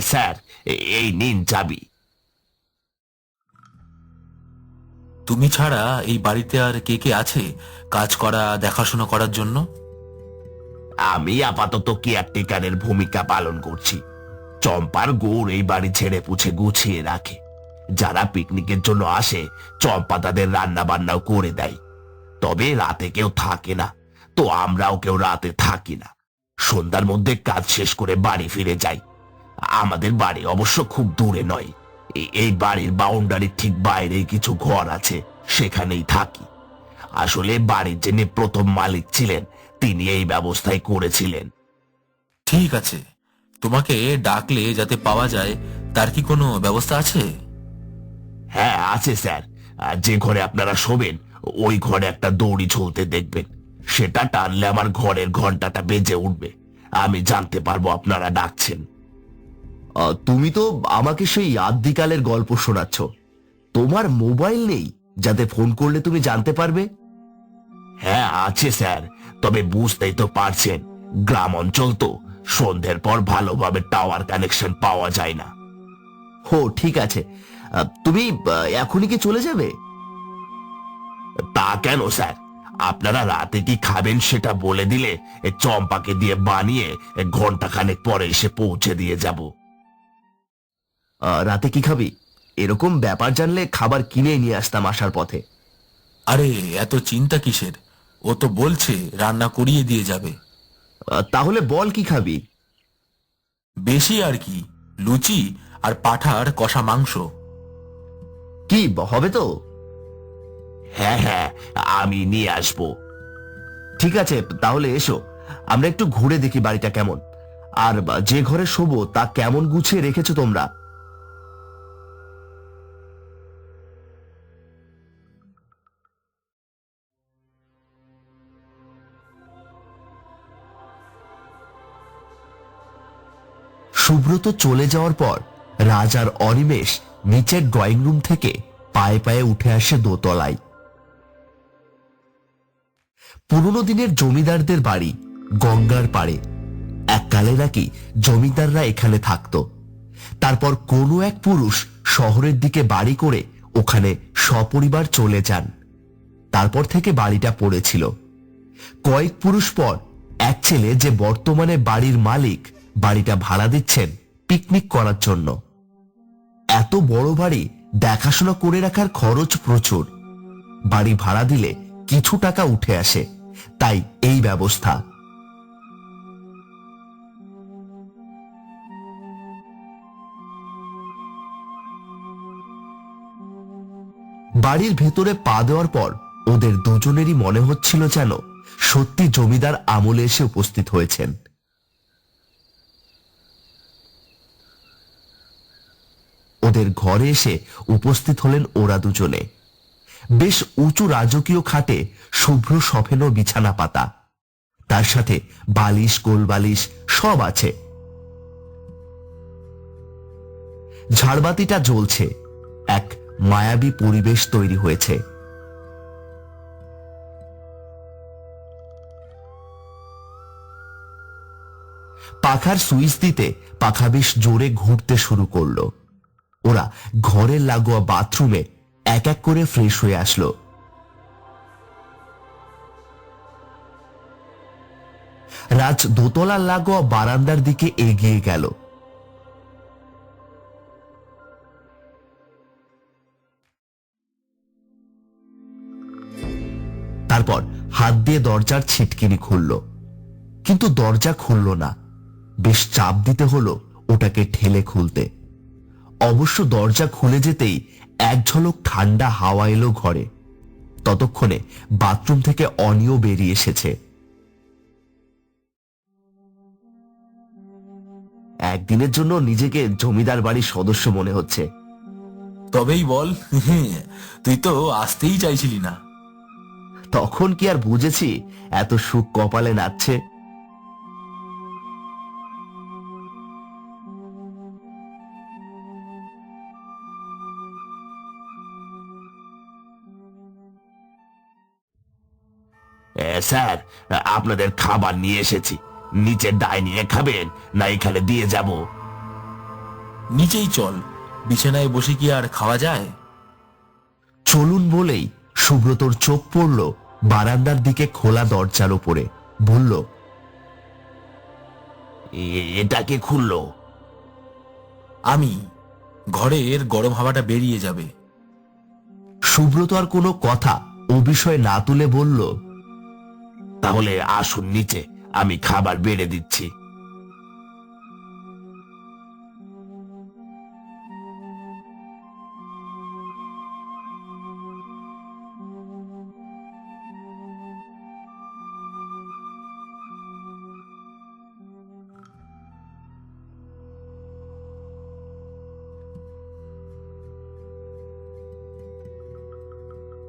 Sir এই নিন চাবি। তুমি ছাড়া এই বাড়িতে আর কে কে আছে কাজ করা দেখাশোনা করার জন্য? আমি আপাতত কেয়ারটেকারের ভূমিকা পালন করছি। চম্পার গৌর এই বাড়ি ছেড়ে পুছে গুছিয়ে রাখে। যারা পিকনিকের জন্য আসে চম্পা তাদের রান্না বান্নাও করে দেয়। তবে রাতে কেউ থাকে না তো আমরাও কেউ রাতে থাকি না। সন্ধ্যার মধ্যে কাজ শেষ করে বাড়ি ফিরে যাই। আমাদের বাড়ি অবশ্য খুব দূরে নয়। এই বাড়ির বাউন্ডারির ঠিক বাইরে কিছু ঘর আছে সেখানেই থাকি। আসলে বাড়ির যিনি প্রথম মালিক ছিলেন তিনি এই ব্যবস্থাই করেছিলেন। ঠিক আছে। তোমাকে ডাকলে যাতে পাওয়া যায় তার কি কোনো ব্যবস্থা আছে? হ্যাঁ আছে স্যার। যে ঘরে আপনারা শোবেন ওই ঘরে একটা দড়ি ঝুলতে দেখবেন। সেটা টানলে আমার ঘরের ঘন্টাটা বেজে উঠবে। আমি জানতে পারব আপনারা ডাকছেন। তুমি তো আমাকে সেই আদ্যিকালের গল্প শোনাচ্ছ। তোমার মোবাইল নেই, যাতে ফোন করলে তুমি জানতে পারবে? হ্যাঁ আছে স্যার, তবে বুঝতেই তো পারছেন, গ্রাম অঞ্চল তো, সন্ধ্যের পর ভালোভাবে টাওয়ার কানেকশন পাওয়া যায় না। হো, ঠিক আছে। তুমি এখনই কি চলে যাবে? তা কেন, স্যার? আপনারা রাতে কি খাবেন সেটা বলে দিলে চম্পাকে দিয়ে বানিয়ে ঘণ্টা খানেক পরে এসে পৌঁছে দিয়ে যাব। রাতে কি খাবি? এরকম ব্যাপার জানলে খাবার কিনে নিয়ে আসতাম আসার পথে। আরে এত চিন্তা কিসের? ও তো বলছে রান্না করিয়ে দিয়ে যাবে। তাহলে বল কি খাবি? বেশি আর কি লুচি আর পাঠার কষা মাংস। কি হবে তো? হ্যাঁ হ্যাঁ আমি নিয়ে আসব। ঠিক আছে তাহলে এসো। আমরা একটু ঘুরে দেখি বাড়িটা কেমন। আর যে ঘরে শোবো তা কেমন গুছিয়ে রেখেছো তোমরা? সুব্রত চলে যাওয়ার পর রাজ আর অনিমেষ নিচের ড্রয়িং রুম থেকে পায়ে পায়ে উঠে আসে দোতলায়। পুরনো দিনের জমিদারদের বাড়ি গঙ্গার পাড়ে। এককালে নাকি জমিদাররা এখানে থাকতো। তারপর কোনো এক পুরুষ শহরের দিকে বাড়ি করে ওখানে সপরিবার চলে যান। তারপর থেকে বাড়িটা পড়েছিল। কয়েক পুরুষ পর এক ছেলে যে বর্তমানে বাড়ির মালিক বাড়িটা ভাড়া দিচ্ছেন পিকনিক করার জন্য। এত বড় বাড়ি দেখাশোনা করে রাখার খরচ প্রচুর। বাড়ি ভাড়া দিলে কিছু টাকা উঠে আসে, তাই এই ব্যবস্থা। বাড়ির ভেতরে পা দেওয়ার পর ওদের দুজনেরই মনে হচ্ছিল যেন সত্যি জমিদার আমলে এসে উপস্থিত হয়েছেন। ওদের ঘরে এসে উপস্থিত হলেন ওরা দুজনে। বেশ উঁচু রাজকীয় খাটে শুভ্র সফেন বিছানা পাতা। তার সাথে বালিশ গোল বালিশ সব আছে। ঝাড়বাতিটা জ্বলছে। এক মায়াবী পরিবেশ তৈরি হয়েছে। পাখার সুইচ দিতে পাখা বেশ জোরে ঘুরতে শুরু করল। ওরা ঘরের লাগোয়া বাথরুমে এক এক করে ফ্রেশ হয়ে আসলো। রাজ দোতলার লাগোয়া বারান্দার দিকে এগিয়ে গেল। তারপর হাত দিয়ে দরজার ছিটকিনি খুলল। কিন্তু দরজা খুলল না। বেশ চাপ দিতে হলো ওটাকে ঠেলে খুলতে। অবশ্য দরজা খুলে যেতেই এক ঝলক ঠান্ডা হাওয়া এলো ঘরে। ততক্ষণে বাথরুম থেকে অনিও বেরিয়ে এসেছে। একদিনের জন্য নিজেকে জমিদার বাড়ির সদস্য মনে হচ্ছে। তবেই বল তুই তো আসতেই চাইছিলি না। তখন কি আর বুঝেছি এত সুখ কপালে নাচছে। স্যার আপনাদের খাবার নিয়ে এসেছি। নিচে ডাইনিয়ে খাবেন না এখানে দিয়ে যাব। নিচেই চল বিছানায় বসে কি আর খাওয়া যায়? চলুন বলেই সুব্রতর চোখ পড়ল বারান্দার দিকে খোলা দরজার উপরে। বলল "এ- এটাকে খুললো? আমি ঘরের গরম হাওয়াটা বেরিয়ে যাবে। সুব্রত আর কোনো কথা ও বিষয়ে না তুলে বলল তাহলে আসুন নিচে আমি খাবার বেড়ে দিচ্ছি।